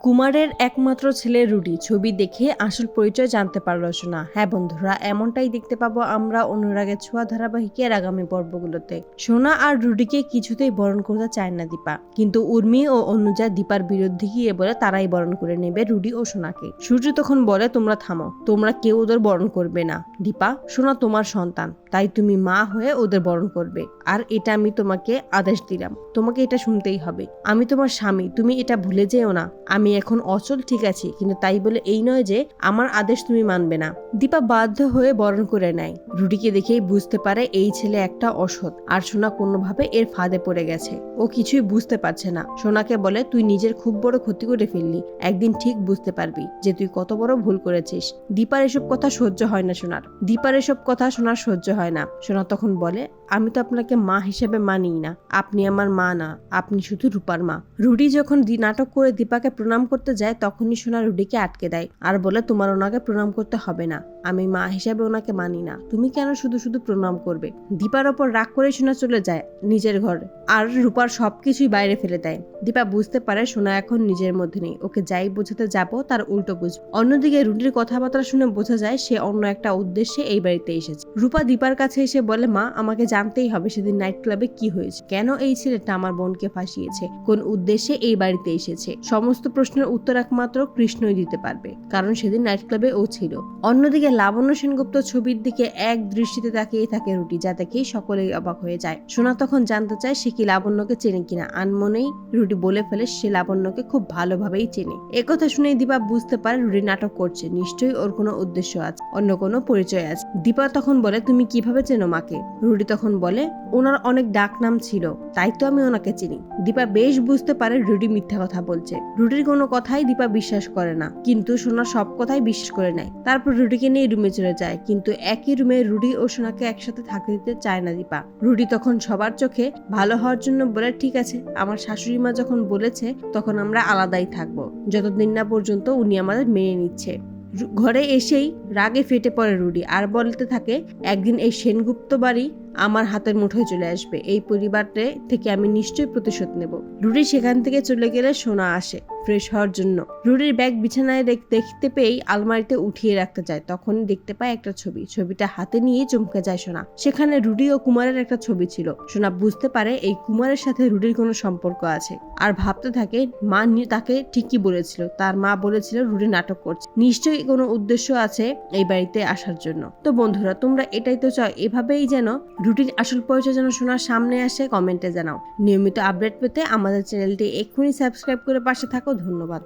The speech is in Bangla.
কুমারের একমাত্র ছেলে রুডি। ছবি দেখে আসল পরিচয় জানতে পারল সোনা। হ্যাঁ বন্ধুরা, এমনটাই দেখতে পাবো আমরা অনুরাগের ছোঁয়া ধারাবাহিকের আগামী পর্বগুলোতে। সোনা আর রুডিকে কিছুতেই বরণ করতে চায় না দীপা। কিন্তু উর্মি ও অনুজা দীপার বিরুদ্ধে গিয়ে বলে তারাই বরণ করে নেবে রুডি ও সোনাকে। সূর্য তখন বলে, তোমরা থামো, তোমরা কেউ ওদের বরণ করবে না। দীপা, সোনা তোমার সন্তান, তাই তুমি মা হয়ে ওদের বরণ করবে। আর এটা আমি তোমাকে আদেশ দিলাম। তোমাকে এটা শুনতেই হবে। আমি তোমার স্বামী, তুমি এটা ভুলে যেও না। আমি এখন অচল, ঠিক আছি। কিন্তু তাই বলে এই নয় যে আমার আদেশ তুমি মানবে না। দীপা বাধ্য হয়ে বরণ করে নেয়। রুডিকে দেখেই বুঝতে পারে এই ছেলে একটা অসৎ। আর সোনা কোনোভাবে এর ফাঁদে পড়ে গেছে। ও কিছুই বুঝতে পারছে না। সোনাকে বলে, তুই নিজের খুব বড় ক্ষতি করে ফেললি। একদিন ঠিক বুঝতে পারবি যে তুই কত বড় ভুল করেছিস। দীপার এসব কথা সহ্য হয় না সোনার। দীপার এসব কথা সোনার সহ্য হয় না। সোনা তখন বলে, আমি তো আপনাকে মা হিসেবে মানি না। আপনি আমার মা না। আপনি শুধু রূপার মা। রুডি যখন নাটক করে দীপাকে প্রণাম করতে যায়, তখনই সোনা রুডিকে আটকে দেয় আর বলে, তোমার ওনাকে প্রণাম করতে হবে না। আমি মা হিসাবে ওনাকে মানি না। তুমি কেন শুধু শুধু প্রণাম করবে? দীপার ওপর রাগ করে সোনা চলে যায় নিজের ঘরে আর রূপার সবকিছুই বাইরে ফেলে দেয়। দীপা বুঝতে পারে সোনা এখন নিজের মধ্যে নেই। ওকে যাই বোঝাতে যাব, তার উল্টো বুঝ। অন্যদিকে রুডির কথাবার্তা শুনে বোঝা যায় সে অন্য একটা উদ্দেশ্যে এই বাড়িতে এসেছে। রূপা দীপার কাছে এসে বলে, মা, আমাকে জানতেই হবে সেদিন নাইট ক্লাবে কি হয়েছে। কেন এই ছেলেটা আমার বোনকে ফাঁসিয়েছে? কোন উদ্দেশ্যে এই বাড়িতে এসেছে? সমস্ত প্রশ্নের উত্তর একমাত্র কৃষ্ণই দিতে পারবে, কারণ সেদিন নাইট ক্লাবে ও ছিল। অন্যদিকে লাবণ্য সেনগুপ্ত ছবির দিকে এক দৃষ্টিতে তাকিয়ে থাকে রুটি, যা দেখেই সকলেই অবাক হয়ে যায়। সোনা তখন জানতে চায় সে কি লাবণ্যকে চেনে কিনা। আনমনেই রুটি বলে ফেলে সে লাবণ্যকে খুব ভালোভাবেই চেনে। একথা শুনেই দীপা বুঝতে পারে রুটি নাটক করছে। নিশ্চয়ই ওর কোনো উদ্দেশ্য আছে, অন্য কোনো পরিচয় আছে। দীপা তখন বলে, তুমি কীভাবে চেনো মাকে? রুটি তখন বলে, ওনার অনেক ডাক নাম ছিল, তাই তো আমি ওনাকে চিনি। দীপা বেশ বুঝতে পারে রুটি মিথ্যা কথা বলছে। রুটির কোনো কথাই দীপা বিশ্বাস করে না। কিন্তু সোনা সব কথাই বিশ্বাস করে নেয়। তারপর রুটিকে নিয়ে রুমে চলে যায়। কিন্তু একই রুমে রুডি ও সোনাকে একসাথে থাকতে দিতে চায় না দীপা। রুডি তখন সবার চোখে, ভালো হওয়ার জন্য বলে, ঠিক আছে, আমার শাশুড়ি মা যখন বলেছে, তখন আমরা আলাদাই থাকব। যতদিন না পর্যন্ত উনি আমাদের মেনে নিচ্ছে। ঘরে এসেই রাগে ফেটে পড়ে রুডি আর বলতে থাকে, একদিন এই সেনগুপ্ত বাড়ি আমার হাতের মুঠোয় চলে আসবে। এই পরিবারটা থেকে আমি নিশ্চয়ই প্রতিশোধ নেব। রুডি সেখান থেকে চলে গেলে সোনা আসে ফ্রেশ হওয়ার জন্য। রুডির ব্যাগ বিছানায় দেখতে পেয়েই আলমারিতে উঠিয়ে রাখতে যায়। তখনই দেখতে পায় একটা ছবি। ছবিটা হাতে নিয়ে চমকে যায় সোনা। সেখানে রুডি ও কুমারের একটা ছবি ছিল। সোনা বুঝতে পারে এই কুমারের সাথে রুডির কোনো সম্পর্ক আছে আর ভাবতে থাকে, মা তাকে ঠিকই বলেছিল। তার মা বলেছিল রুডি নাটক করছে। কোনো উদ্দেশ্য আছে এই বাড়িতে আসার জন্য? তো বন্ধুরা, তোমরা এটাই তো চাও, এভাবেই যেন রুটিন আসল পরিচয় যেন শোনার সামনে আসে কমেন্টে জানাও। নিয়মিত আপডেট পেতে আমাদের চ্যানেলটি এক্ষুনি সাবস্ক্রাইব করে পাশে থাকো, ধন্যবাদ।